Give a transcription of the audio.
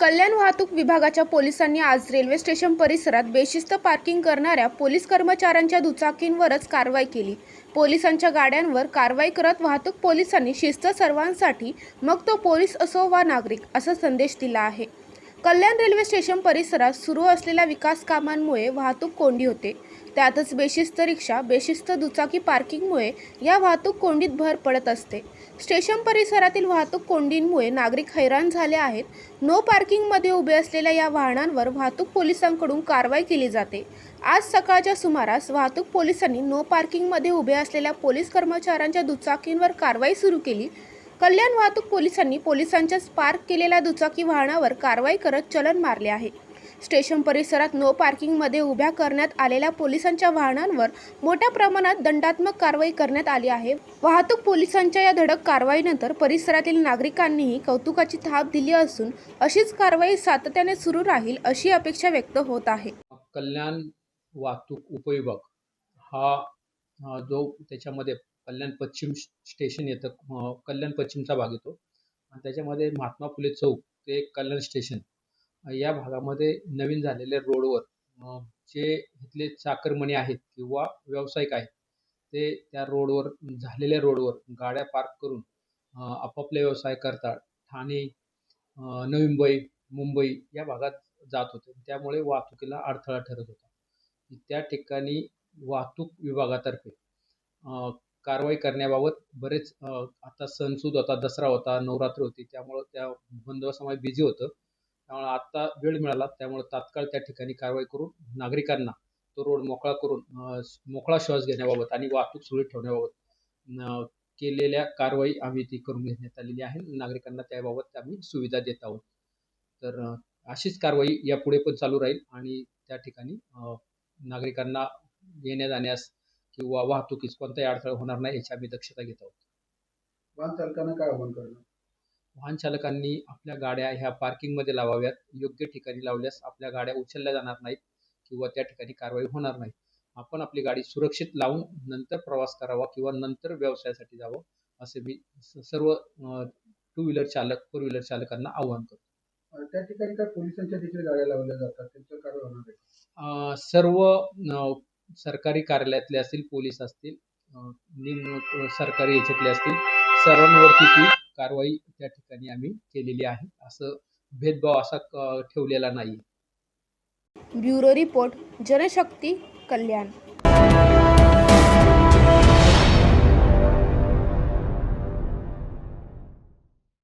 कल्याण वाहतूक विभागाच्या पोलिसांनी आज रेल्वे स्टेशन परिसरात बेशिस्त पार्किंग करणाऱ्या पोलीस कर्मचाऱ्यांच्या दुचाकींवरच कारवाई केली. पोलिसांच्या गाड्यांवर कारवाई करत वाहतूक पोलिसांनी शिस्त सर्वांसाठी मग तो पोलीस असो वा नागरिक असा संदेश दिला आहे. कल्याण रेल्वे स्टेशन परिसरात सुरू असलेल्या विकास कामांमुळे वाहतूक कोंडी होते. त्यातच बेशिस्त रिक्षा बेशिस्त दुचाकी पार्किंगमुळे या वाहतूक कोंडीत भर पडत असते. स्टेशन परिसरातील वाहतूक कोंडींमुळे नागरिक हैराण झाले आहेत. नो पार्किंगमध्ये उभे असलेल्या या वाहनांवर वाहतूक पोलिसांकडून कारवाई केली जाते. आज सकाळच्या सुमारास वाहतूक पोलिसांनी नो पार्किंगमध्ये उभे असलेल्या पोलीस कर्मचाऱ्यांच्या दुचाकींवर कारवाई सुरू केली. कल्याण वाहतूक पोलिसांनी पोलिसांच्या पार्क केलेल्या दुचाकी वाहनावर कारवाई करत चलन मारले आहे. स्टेशन परिसरात नो पार्किंगमध्ये उभ्या करण्यात आलेल्या पोलिसांच्या वाहनांवर मोठ्या प्रमाणात दंडात्मक कारवाई करण्यात आली आहे. वाहतूक पोलिसांच्या या धडक कारवाईनंतर परिसरातील नागरिकांनीही कौतुकाची थाप दिली असून अशीच कारवाई सातत्याने सुरू राहील अशी अपेक्षा व्यक्त होत आहे. कल्याण वाहतूक उपविभाग हा जो त्याच्यामध्ये कल्याण पश्चिम श- स्टेशन येतं कल्याण पश्चिमचा भाग येतो. आणि त्याच्यामध्ये महात्मा फुले चौक ते कल्याण स्टेशन या भागामध्ये नवीन झालेल्या रोडवर जे इथले चाकरमणी आहेत किंवा व्यावसायिक आहेत ते त्या रोडवर झालेल्या रोडवर गाड्या पार्क करून आपापले व्यवसाय करतात. ठाणे नवी मुंबई मुंबई या भागात जात होते. त्यामुळे वाहतुकीला अडथळा ठरत होता. त्या ठिकाणी वाहतूक विभागातर्फे कारवाई करण्याबाबत बरेच आता सणसूद होता दसरा होता नवरात्र होती त्यामुळं त्या बंदोबस्तामध्ये बिझी होतं. त्यामुळे आत्ता वेळ मिळाला त्यामुळे तात्काळ त्या ठिकाणी कारवाई करून नागरिकांना तो रोड मोकळा करून मोकळा श्वास घेण्याबाबत आणि वाहतूक सुरळीत ठेवण्याबाबत केलेल्या कारवाई आम्ही ती करून घेण्यात आलेली आहे. नागरिकांना त्याबाबत आम्ही सुविधा देत आहोत. तर अशीच कारवाई यापुढे पण चालू राहील आणि त्या ठिकाणी नागरिकांना येण्या जाण्यास किंवा वाहतुकीस कोणताही अडथळा होणार नाही याची आम्ही दक्षता घेत आहोत. वाहन चालकांना काय आव्हान करणार? वाहन चालकांनी आपल्या गाड्या ह्या पार्किंगमध्ये लावाव्यात. योग्य ठिकाणी लावल्यास आपल्या गाड्या उचलल्या जाणार नाहीत किंवा त्या ठिकाणी कारवाई होणार नाही. आपण आपली गाडी सुरक्षित लावून नंतर प्रवास करावा किंवा नंतर व्यवसायासाठी जावं असे मी सर्व टू व्हीलर चालक फोर व्हीलर चालकांना आवाहन करतो. त्या ठिकाणी काय पोलिसांच्या देखील गाड्या लावल्या जातात? त्यांचं कारवाई होणार आहे सर्व सरकारी कार्यालयातले असतील पोलीस असतील निमणूक सरकारी याच्यातले असतील सर्वांवरती ती कारवाई त्या ठिकाणी आम्ही केलेली आहे. असं भेदभाव असा ठेवलेला नाही ब्युरो रिपोर्ट जनशक्ती कल्याण.